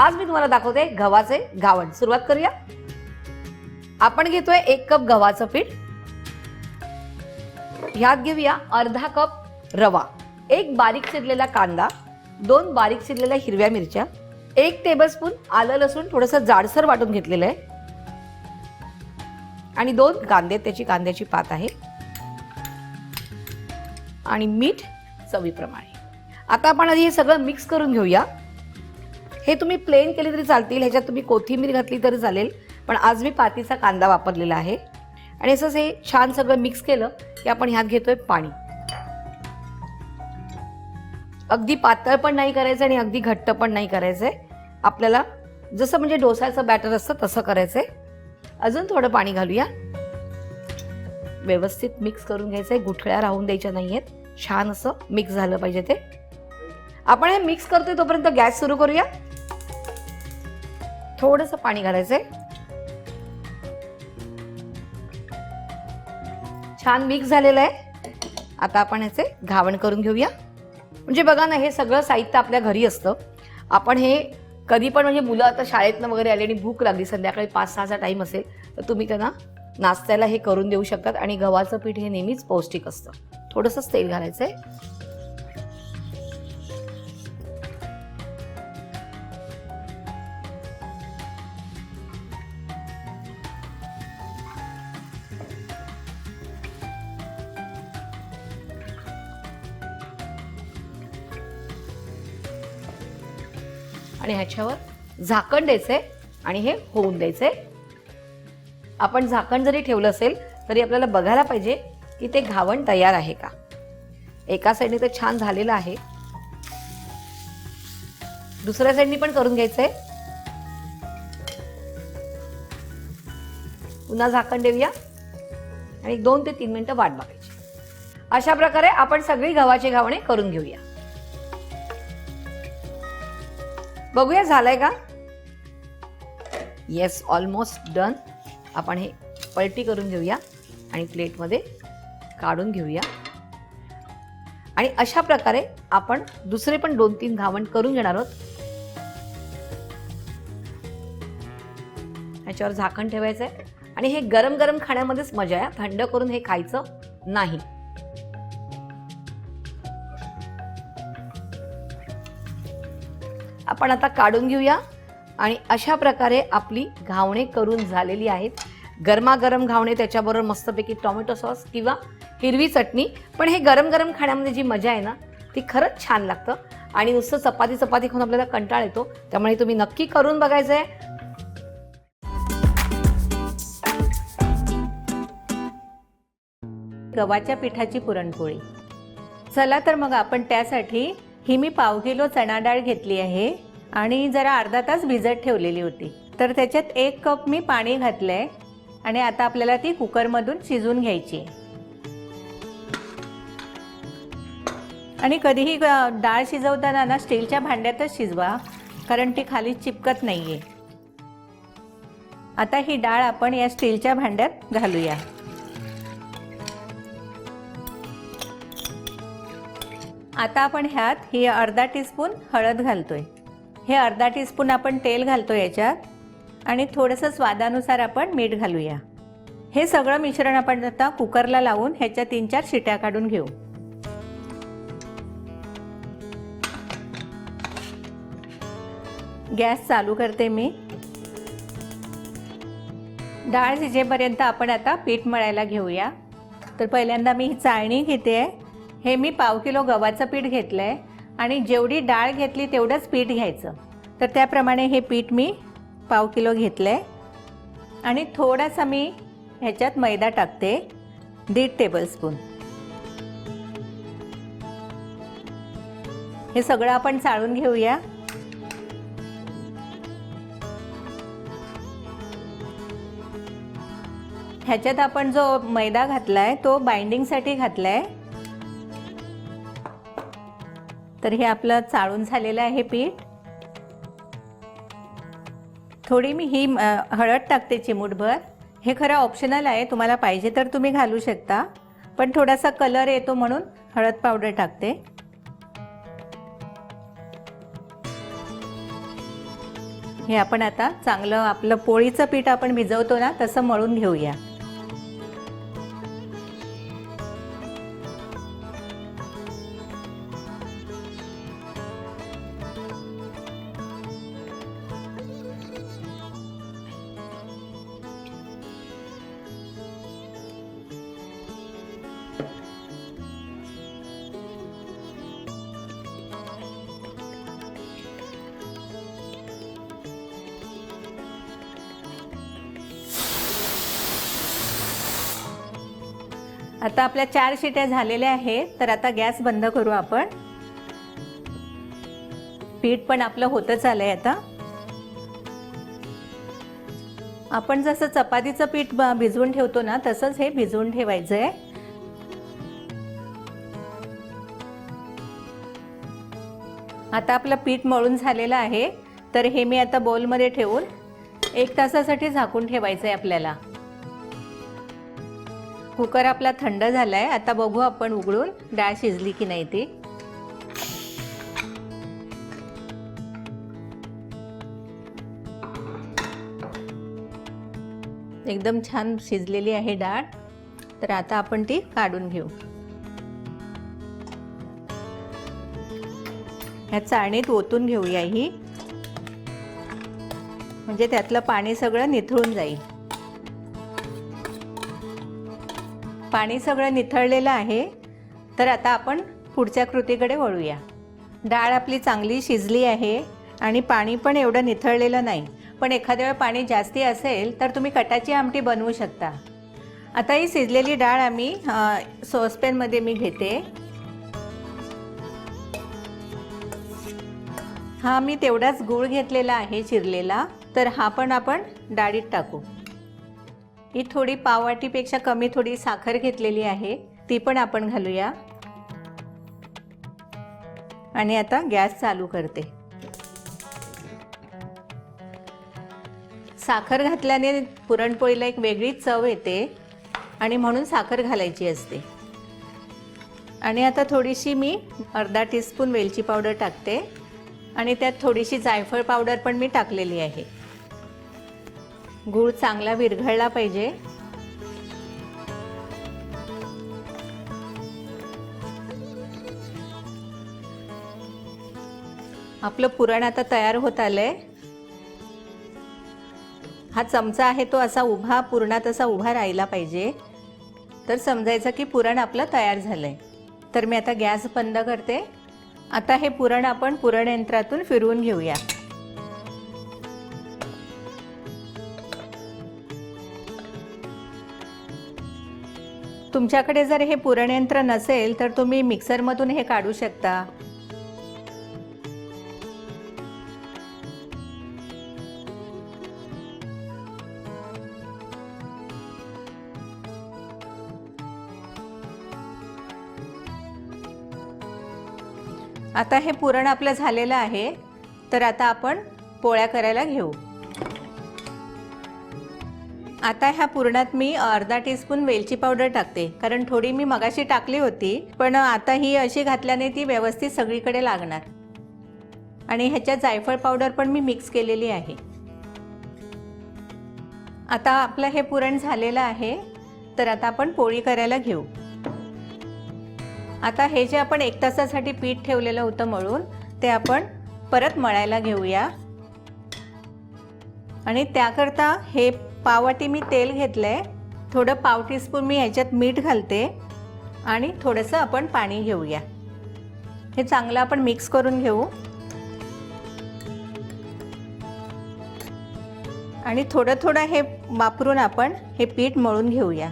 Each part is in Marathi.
आज मी तुम्हाला दाखवते गव्हाचे घावण. सुरुवात करूया. आपण घेतोय एक कप गव्हाचं पीठ. ह्यात घेऊया अर्धा कप रवा एक बारीक चिरलेला कांदा दोन बारीक चिरलेल्या हिरव्या मिरच्या एक टेबलस्पून आलं लसूण थोडंसं जाडसर वाटून घेतलेलं आहे. आणि दोन कांदे त्याची कांद्याची पात आहे. आणि मीठ चवीप्रमाणे. आता आपण आधी हे सगळं मिक्स करून घेऊया. हे तुम्ही प्लेन केले तरी चालतील ह्याच्यात तुम्ही कोथिंबीर घातली तरी चालेल पण आज मी पातीचा कांदा वापरलेला आहे. आणि असंच हे छान सगळं मिक्स केलं की आपण ह्यात घेतोय पाणी. अगदी पातळ पण नाही करायचं आणि अगदी घट्ट पण नाही करायचंय आपल्याला जसं म्हणजे डोसाचं बॅटर असतं तसं करायचंय. अजून थोडं पाणी घालूया. व्यवस्थित मिक्स करून घ्यायचंय गुठळ्या राहून द्यायच्या नाहीयेत. छान असं मिक्स झालं पाहिजे ते. आपण हे मिक्स करतोय तोपर्यंत गॅस सुरू करूया. थोडंसं पाणी घालायचंय. छान मिक्स झालेलं आहे. आता आपण ह्याचे घावण करून घेऊया. म्हणजे बघा ना हे सगळं साहित्य आपल्या घरी असतं. आपण हे कधी पण म्हणजे मुलं आता शाळेतनं वगैरे आली आणि भूक लागली संध्याकाळी पाच सहाचा टाईम असेल तर तुम्ही त्यांना नाश्त्याला हे करून देऊ शकतात आणि गव्हाचं पीठ हे नेहमीच पौष्टिक असतं. थोडंसंच तेल घालायचं आहे आणि ह्याच्यावर झाकण द्यायचंय आणि हे होऊन द्यायचंय. आपण झाकण जरी ठेवलं असेल तरी आपल्याला बघायला पाहिजे की ते घावण तयार आहे का? एका साईडने तर छान झालेलं आहे. दुसऱ्या साईडनी पण करून घ्यायचंय. पुन्हा झाकण देऊया. आणि दोन ते तीन मिनिटं वाट बघायची. अशा प्रकारे आपण सगळी गव्हाची घावणे करून घेऊया. बघूया झालंय का? येस ऑलमोस्ट डन आपण हे पलटी करून घेऊया आणि प्लेटमध्ये काढून घेऊया. आणि अशा प्रकारे आपण दुसरे पण दोन तीन घावण करून घेणार आहोत. ह्याच्यावर झाकण ठेवायचं आहे आणि हे गरम गरम खाण्यामध्येच मजा आहे. थंड करून हे खायचं नाही. आपण आता काढून घेऊया. आणि अशा प्रकारे आपली घावणे करून झालेली आहेत. गरमागरम घावणे त्याच्याबरोबर मस्तपैकी टोमॅटो सॉस किंवा हिरवी चटणी. पण हे गरम गरम खाण्यामध्ये जी मजा आहे ना ती खरंच छान लागतं. आणि नुसतं चपाती चपाती खाऊन आपल्याला कंटाळ येतो. त्यामुळे तुम्ही नक्की करून बघायचं आहे गव्हाच्या पिठाची पुरणपोळी. चला तर मग आपण त्यासाठी ही मी पाव किलो चणा डाळ घेतली आहे आणि जरा अर्धा तास भिजत ठेवलेली होती. तर त्याच्यात एक कप मी पाणी घातलं आहे आणि आता आपल्याला ती कुकरमधून शिजून घ्यायची. आणि कधीही ग- डाळ शिजवताना ना स्टीलच्या भांड्यातच शिजवा कारण ती खाली चिपकत नाही आहे आता ही डाळ आपण या स्टीलच्या भांड्यात घालूया. आता आपण ह्यात ही अर्धा टीस्पून हळद घालतोय. हे अर्धा टीस्पून आपण तेल घालतो याच्यात आणि थोडंसं स्वादानुसार आपण मीठ घालूया. हे सगळं मिश्रण आपण आता कुकरला लावून ह्याच्या तीन चार शिट्या काढून घेऊ. गॅस चालू करते मी. डाळ शिजेपर्यंत आपण आता पीठ मळायला घेऊया. तर पहिल्यांदा मी ही चाळणी घेते. आहे हे मी पाव किलो गव्हाचं पीठ घेतलं आहे आणि जेवढी डाळ घेतली तेवढंच पीठ घ्यायचं. तर त्याप्रमाणे हे पीठ मी पाव किलो घेतलं आहे आणि थोडासा मी ह्याच्यात मैदा टाकते दीड टेबलस्पून हे सगळं आपण चाळून घेऊया. ह्याच्यात आपण जो मैदा घातला आहे तो बाइंडिंगसाठी आहे तर हे आपलं चाळून झालेलं आहे पीठ. थोडी मी ही हळद टाकते चिमूटभर. हे खरं ऑप्शनल आहे तुम्हाला पाहिजे तर तुम्ही घालू शकता. पण थोडासा कलर येतो म्हणून हळद पावडर टाकते. हे आपण आता चांगलं आपलं पोळीचं पीठ आपण भिजवतो ना तसं मळून घेऊया. आता आपल्या चार शिट्या झालेल्या आहेत तर आता गॅस बंद करू आपण. पीठ पण आपलं होतच आलंय आता. आपण जसं चपातीचं पीठ ब- भिजवून ठेवतो ना तसंच हे भिजवून ठेवायचं आहे आता आपलं पीठ मळून झालेलं आहे तर हे मी आता बोलमध्ये ठेवून एक तासासाठी झाकून ठेवायचं आहे आपल्याला. कुकर आपला थंड झालाय. आता बघू आपण उघडून डाळ शिजली की नाही ती. एकदम छान शिजलेली आहे डाळ. तर आता आपण ती काढून घेऊ. ह्या चाळणीत ओतून घेऊया ही. म्हणजे त्यातलं पाणी सगळं निथळून जाईल. पाणी सगळं निथळलेलं आहे तर आता आपण पुढच्या कृतीकडे वळूया. डाळ आपली चांगली शिजली आहे आणि पाणी पण एवढं निथळलेलं नाही पण एखाद्या वेळ पाणी जास्ती असेल तर तुम्ही कटाची आमटी बनवू शकता. आता ही शिजलेली डाळ आम्ही सॉसपेनमध्ये सॉसपॅनमध्ये मी घेते. हा मी तेवढाच गूळ घेतलेला आहे चिरलेला तर हा पण आपण डाळीत टाकू. ही थोडी पाववाटीपेक्षा कमी थोडी साखर घेतलेली आहे. ती पण आपण घालूया. आणि आता गॅस चालू करते. साखर घातल्याने पुरणपोळीला एक वेगळीच चव येते आणि म्हणून साखर घालायची असते. आणि आता थोडीशी मी अर्धा टीस्पून वेलची पावडर टाकते. आणि त्यात थोडीशी जायफळ पावडर पण मी टाकलेली आहे. गूळ चांगला विरघळला पाहिजे. आपलं पुरण आता तयार होत आलंय. हा चमचा आहे तो असा उभा पुरणात असा उभा राहिला पाहिजे. तर समजायचं की पुरण आपलं तयार झालंय. तर मी आता गॅस बंद करते. आता हे पुरण आपण पुरणयंत्रातून फिरवून घेऊया. तुमच्याकडे जर हे पुरणयंत्र नसेल तर तुम्ही मिक्सरमधून हे काढू शकता. आता हे पुरण आपलं झालेलं आहे तर आता आपण पोळ्या करायला घेऊ. आता ह्या पुरणात मी अर्धा टीस्पून वेलची पावडर टाकते. कारण थोडी मी मगाशी टाकली होती पण आता ही अशी घातल्याने ती व्यवस्थित सगळीकडे लागणार. आणि ह्याच्यात जायफळ पावडर पण मी मिक्स केलेली आहे. आता आपलं हे पुरण झालेलं आहे तर आता आपण पोळी करायला घेऊ. आता हे जे आपण एक तासासाठी पीठ ठेवलेलं होतं मळून ते आपण परत मळायला घेऊया. आणि त्याकरता हे पाववाटी मी तेल घेतलं आहे थोडं पाव टीस्पून मी ह्याच्यात मीठ घालते. आणि थोडंसं आपण पाणी घेऊया. हे चांगलं आपण मिक्स करून घेऊ. आणि थोडं थोडं हे वापरून आपण हे पीठ मळून घेऊया.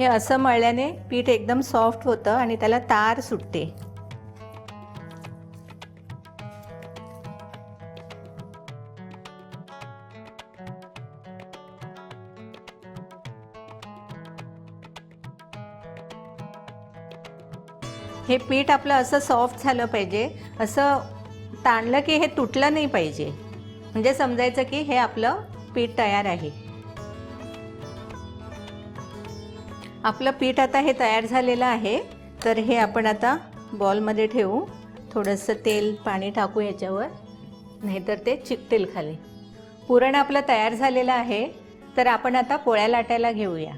हे असं मळल्याने पीठ एकदम सॉफ्ट होतं आणि त्याला तार सुटते. हे पीठ आपलं असं सॉफ्ट झालं पाहिजे असं ताणलं की हे तुटलं नाही पाहिजे. म्हणजे समजायचं की हे आपलं पीठ तयार आहे. आपलं पीठ आता हे तयार झालेलं आहे. तर हे आपण आता बॉलमध्ये ठेवू. थोडंसं तेल पाणी टाकू याच्यावर. नाहीतर ते चिकटेल खाली. पुरण आपलं तयार झालेलं आहे. तर आपण आता पोळ्या लाटायला घेऊया.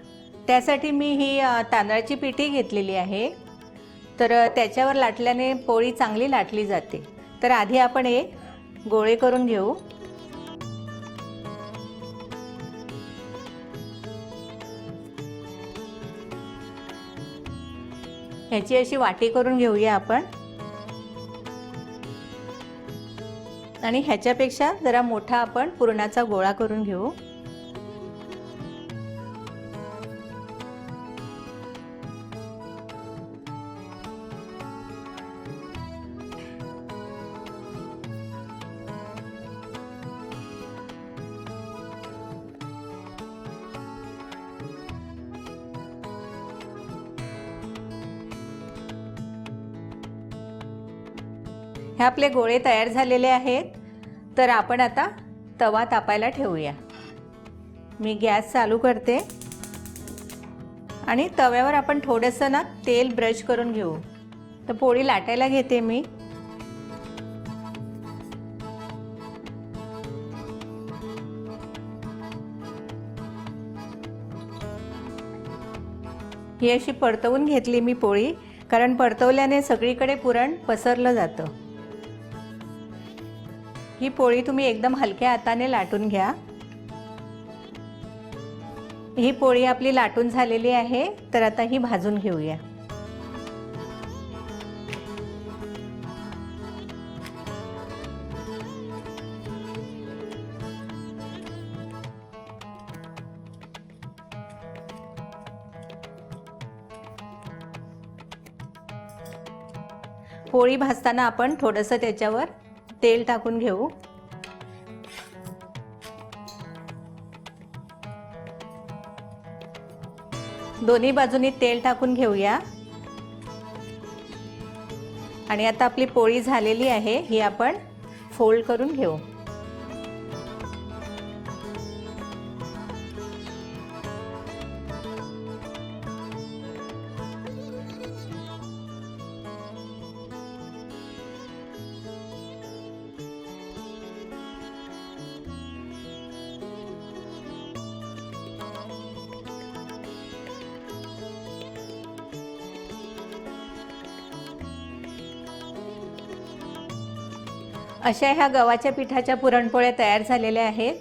त्यासाठी मी ही तांदळाची पिठी घेतलेली आहे. तर त्याच्यावर लाटल्याने पोळी चांगली लाटली जाते. तर आधी आपण हे गोळे करून घेऊ. ह्याची अशी वाटी करून घेऊया आपण. आणि ह्याच्यापेक्षा जरा मोठा आपण पुरणाचा गोळा करून घेऊ. हे आपले गोळे तयार झालेले आहेत. तर आपण आता तवा तापायला ठेवूया. मी गॅस चालू करते. आणि तव्यावर आपण थोडंसं ना तेल ब्रश करून घेऊ. तर पोळी लाटायला घेते मी. ही अशी परतवून घेतली मी पोळी कारण परतवल्याने सगळीकडे पुरण पसरलं जातं. ही पोळी तुम्ही एकदम हलक्या हाताने लाटून घ्या. ही पोळी आपली लाटून झालेली आहे तर आता ही भाजून घेऊया. पोळी भाजताना आपण थोडंसं त्याच्यावर तेल टाकून घेऊ. दोन्ही बाजूनी तेल टाकून घेऊया. आणि आता आपली पोळी झालेली आहे ही आपण फोल्ड करून घेऊ. अशा ह्या गव्हाच्या पिठाच्या पुरणपोळ्या तयार झालेल्या आहेत.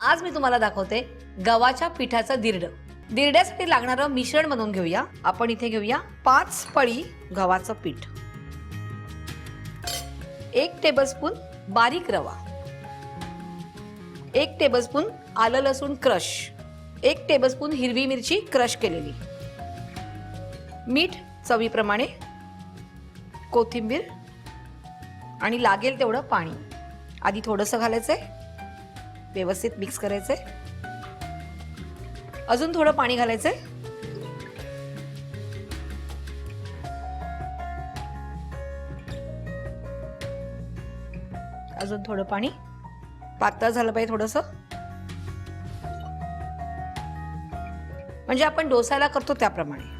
आज मी तुम्हाला दाखवते गव्हाच्या पिठाचं दिरड. दिरड्यासाठी लागणारं मिश्रण बनवून घेऊया. आपण इथे घेऊया पाच पळी गव्हाचं पीठ. एक टेबलस्पून बारीक रवा. एक टेबलस्पून आलं लसूण क्रश. एक टेबलस्पून हिरवी मिरची क्रश केलेली. मीठ चवीप्रमाणे कोथिंबीर आणि लागेल तेवढं पाणी. आधी थोडंसं घालायचं आहे व्यवस्थित मिक्स करायचं आहे अजून थोडं पाणी घालायचं आहे अजून थोडं पाणी. पातळ झालं पाहिजे थोडंसं. म्हणजे आपण डोसाला करतो त्याप्रमाणे.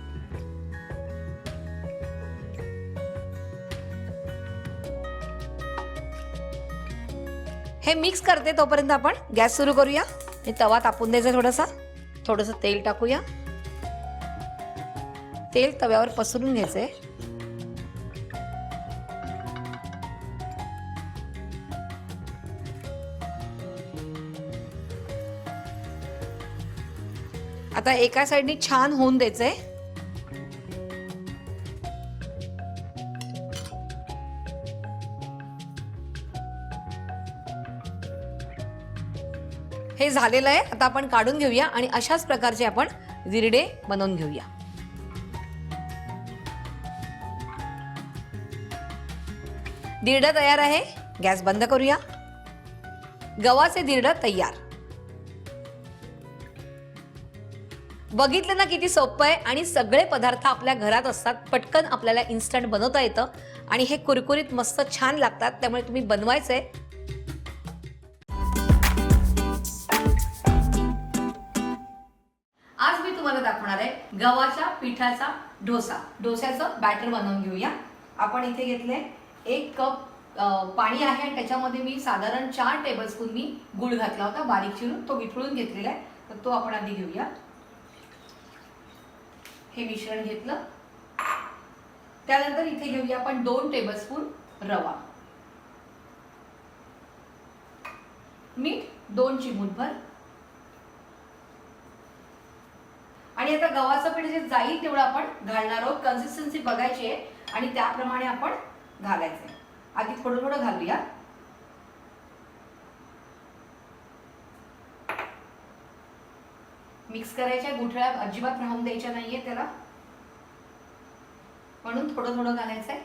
हे मिक्स करते तोपर्यंत आपण गॅस सुरू करूया. हे तवा तापून द्यायचा थोडासा. थोडंसं तेल टाकूया. तेल तव्यावर पसरून घ्यायचंय. आता एका साईडनी छान होऊन द्यायचंय. हे झालेलं आहे. आता आपण काढून घेऊया आणि अशाच प्रकारचे आपण दिरडे बनवून घेऊया. दिरडं तयार आहे. गॅस बंद करूया. गव्हाचे दिरडं तयार. बघितलं ना किती सोपं आहे आणि सगळे पदार्थ आपल्या घरात असतात. पटकन आपल्याला इन्स्टंट बनवता येतं. आणि हे कुरकुरीत मस्त छान लागतात. त्यामुळे तुम्ही बनवायचंय. आज मी तुम्हाला दाखवणार आहे गव्हाच्या पिठाचा डोसा. डोस्याचं बॅटर बनवून घेऊया. आपण इथे घेतले एक कप पाणी आहे. आणि त्याच्यामध्ये मी साधारण चार टेबलस्पून मी गुळ घातला होता. बारीक चिरून तो विठळून घेतलेला आहे. तर तो आपण आधी घेऊया हे मिश्रण घेतलं. त्यानंतर इथे घेऊया आपण दोन टेबलस्पून रवा. मीठ दोन चिमूटभर. आणि आता गव्हाचं पीठ जे जाईल तेवढं आपण घालणार आहोत. कन्सिस्टन्सी बघायची आहे आणि त्याप्रमाणे आपण घालायचं आहे. आधी थोडं थोडं घालूया. मिक्स करायच्या गुठळ्या अजिबात राहून द्यायच्या नाहीये त्याला. म्हणून थोडं थोडं घालायचं आहे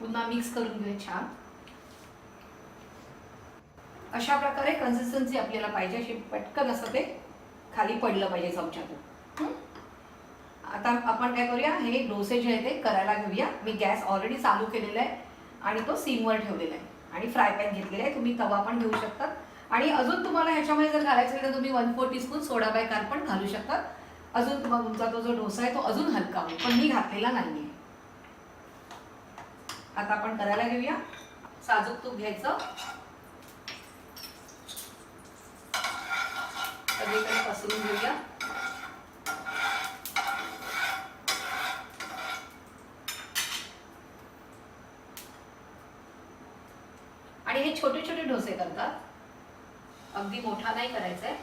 पुन्हा मिक्स करून घेऊया छान. अशा प्रकारे कन्सिस्टन्सी आपल्याला पाहिजे अशी पटकन असं ते खाली पडलं पाहिजे चमच्यातून. आता आपण काय करूया हे डोसे जे आहे ते करायला घेऊया. मी गॅस ऑलरेडी चालू केलेला आहे आणि तो सीमवर ठेवलेला आहे. आणि फ्राय पॅन घेतलेला आहे. तुम्ही तवा पण घेऊ शकतात आणि अजून तुम्हाला ह्याच्यामध्ये जर घालायचं असेल तर तुम्ही one four teaspoon soda bicarb पण घालू शकतात अजून तुमचा तो जो डोसा आहे तो अजून हलका होईल पण मी घातलेला नाही आता आपण करायला घेऊया. साजूक तूप घ्यायचं. सगळीकडे पसरून घेऊया आणि हे छोटे छोटे डोसे करतात. अगदी मोठा नाही करायचा आहे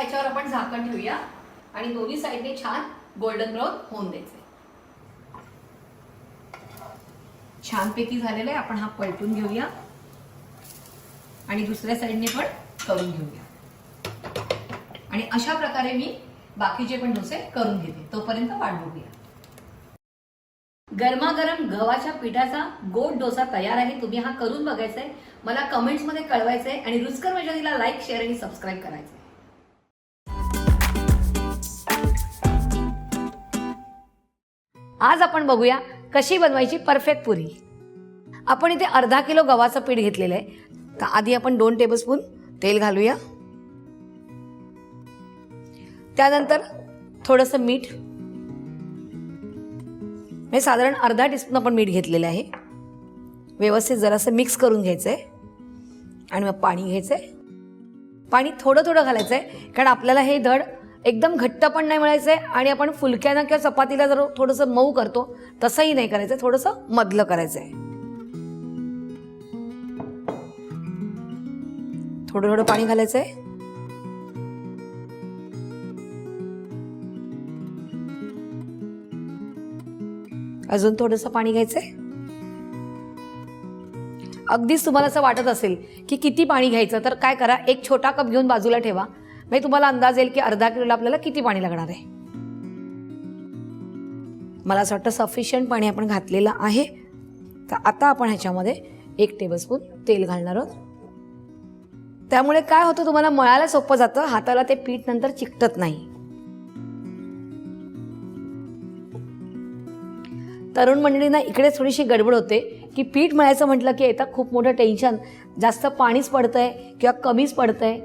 त्याच्यावर आपण झाकण ठेवूया. आणि दोन्ही साईडने छान गोल्डन ब्राऊन होऊन द्यायचे. छानपैकी झालेलं आहे. आपण हा पलटून घेऊया. आणि दुसऱ्या साईडने पण करून घेऊया. आणि अशा प्रकारे मी बाकीचे पण डोसे करून घेते. तोपर्यंत वाट बघूया. गरमागरम गव्हाच्या पिठाचा गोड डोसा तयार आहे. तुम्ही हा करून बघायचा आहे मला कमेंट्समध्ये कळवायचं आहे आणि रुचकर वैजनीला लाईक शेअर आणि सबस्क्राईब करायचं आज आपण बघूया कशी बनवायची परफेक्ट पुरी. आपण इथे अर्धा किलो गव्हाचं पीठ घेतलेलं आहे. तर आधी आपण दोन टेबलस्पून तेल घालूया. त्यानंतर थोडंसं मीठ. म्हणजे साधारण अर्धा टीस्पून आपण मीठ घेतलेलं आहे. व्यवस्थित जरासं मिक्स करून घ्यायचं आहे आणि मग पाणी घ्यायचं आहे पाणी थोडं थोडं घालायचं आहे कारण आपल्याला हे धड एकदम घट्ट पण नाही मिळायचं आहे आणि आपण फुलक्यानं किंवा चपातीला जर थोडंसं मऊ करतो तसंही नाही करायचं थोडंसं मधलं करायचं आहे थोडं थोडं पाणी घालायचं आहे अजून थोडंसं पाणी घ्यायचंय. अगदीच तुम्हाला असं वाटत असेल की किती पाणी घ्यायचं तर काय करा एक छोटा कप घेऊन बाजूला ठेवा. म्हणजे तुम्हाला अंदाज येईल की अर्धा किलोला आपल्याला किती पाणी लागणार आहे? मला असं वाटतं सफिशियंट पाणी आपण घातलेलं आहे. तर आता आपण ह्याच्यामध्ये एक टेबलस्पून तेल घालणार आहोत. त्यामुळे काय होतं तुम्हाला मळायला सोपं जातं हाताला ते पीठ नंतर चिकटत नाही. तरुण मंडळींना इकडे थोडीशी गडबड होते की पीठ मळायचं म्हटलं की येतं खूप मोठं टेन्शन जास्त पाणीच पडतंय किंवा कमीच पडतंय.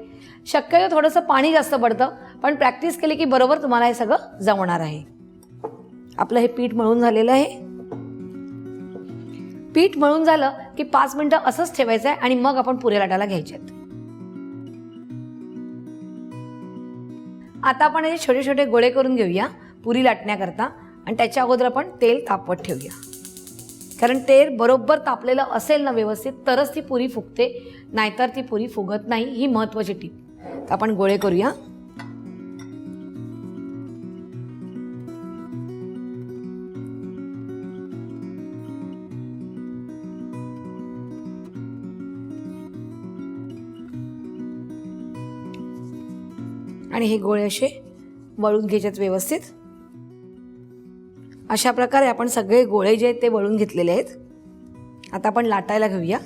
शक्यतो थोडंसं पाणी जास्त पडतं पण प्रॅक्टिस केली की बरोबर तुम्हाला हे सगळं जमणार आहे. आपलं हे पीठ मळून झालेलं आहे. पीठ मळून झालं की पाच मिनटं असंच ठेवायचं आहे आणि मग आपण पुऱ्या लाटायला घ्यायच्यात आता आपण हे छोटे छोटे गोळे करून घेऊया पुरी लाटण्याकरता. आणि त्याच्या अगोदर आपण तेल तापवत ठेवूया. कारण तेल बरोबर तापलेलं असेल ना व्यवस्थित तरच ती पुरी फुगते. नाहीतर ती पुरी फुगत नाही ही महत्त्वाची टीप आपण गोळे करूया. आणि हे गोळे असे वळून घ्यायच्यात व्यवस्थित. अशा प्रकारे आपण सगळे गोळे जे आहेत ते वळून घेतलेले आहेत. आता आपण लाटायला घेऊया.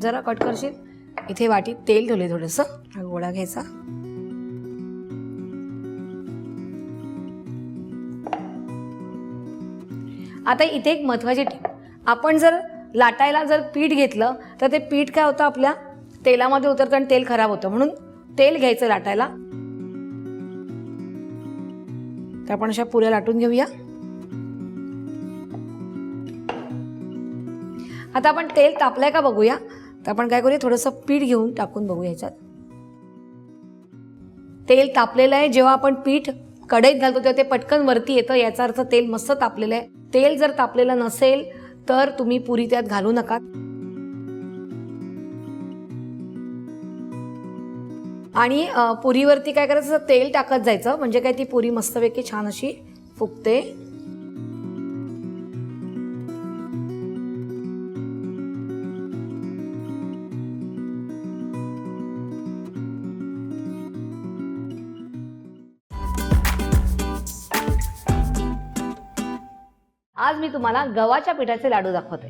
जरा कट करशील? इथे वाटीत तेल ठेवले थोडंसं. हा गोळा घ्यायचा. आता इथे एक महत्वाची टीप आपण जर लाटायला जर पीठ घेतलं तर ते पीठ काय होतं आपल्या? तेलामध्ये उतरतं आणि तेल खराब होतं. म्हणून तेल घ्यायचं लाटायला. तर आपण अशा पुऱ्या लाटून घेऊया. आता आपण तेल तापलंय का बघूया? तर आपण काय करूया थोडंसं पीठ घेऊन टाकून बघू ह्याच्यात. तेल तापलेलं आहे जेव्हा आपण पीठ कढईत घालतो तेव्हा ते पटकन वरती येतं याचा अर्थ तेल मस्त तापलेलं आहे. तेल जर तापलेलं नसेल तर तुम्ही पुरी त्यात घालू नका. आणि पुरीवरती काय करायचं तेल टाकत जायचं म्हणजे काय ती पुरी मस्तपैकी छान अशी फुगते. आज मी तुम्हाला गव्हाच्या पिठाचे लाडू दाखवते.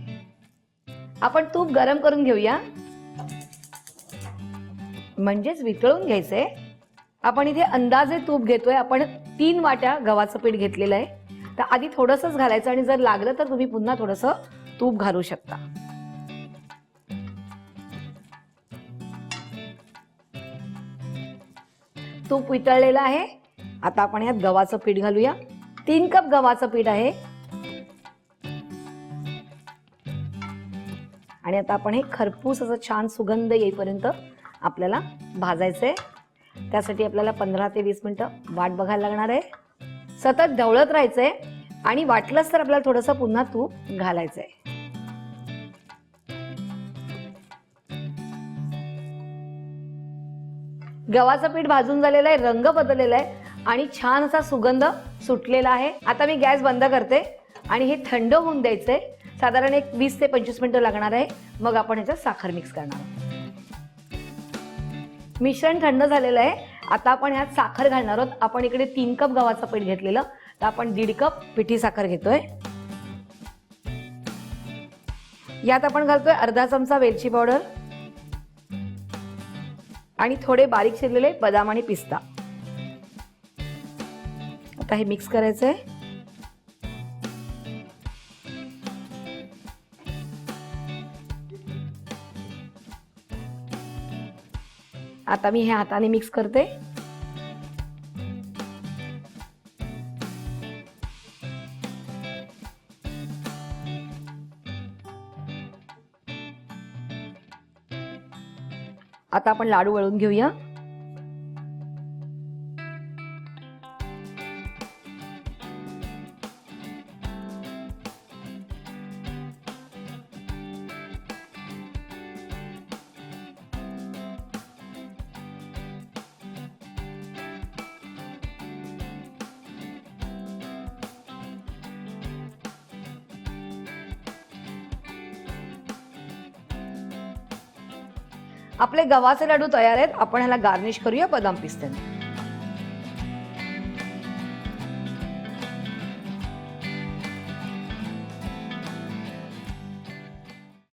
आपण तूप गरम करून घेऊया. म्हणजेच वितळून घ्यायचे. आपण इथे अंदाजे तूप घेतोय. आपण तीन वाट्या गव्हाचं पीठ घेतलेलं आहे. तर आधी थोडंसंच घालायचं आणि जर लागलं तर तुम्ही पुन्हा थोडंसं तूप घालू शकता. तूप वितळलेलं आहे. आता आपण यात गव्हाचं पीठ घालूया. तीन कप गव्हाचं पीठ आहे. आणि आता आपण हे खरपूस असं छान सुगंध येईपर्यंत आपल्याला भाजायचंय. त्यासाठी आपल्याला पंधरा ते वीस मिनिटं वाट बघायला लागणार आहे. सतत ढवळत राहायचंय आणि वाटलंच तर आपल्याला थोडंसं पुन्हा तूप घालायचंय. गव्हाचं पीठ भाजून झालेलं आहे रंग बदललेला आहे आणि छान असा सुगंध सुटलेला आहे. आता मी गॅस बंद करते आणि हे थंड होऊन द्यायचंय. साधारण एक वीस ते पंचवीस मिनिटं लागणार आहे. मग आपण ह्याच्यात साखर मिक्स करणार आहोत. मिश्रण थंड झालेलं आहे. आता आपण ह्यात साखर घालणार आहोत. आपण इकडे तीन कप गव्हाचं पीठ घेतलेलं. तर आपण दीड कप पिठी साखर घेतोय. यात आपण घालतोय अर्धा चमचा वेलची पावडर. आणि थोडे बारीक शिरलेले बदाम आणि पिस्ता. आता हे मिक्स करायचंय. आता मी हे हाताने मिक्स करते. आता आपण लाडू वळून घेऊया. आपले गव्हाचे लाडू तयार आहेत आपण ह्याला गार्निश करूया बदाम पिस्त्याने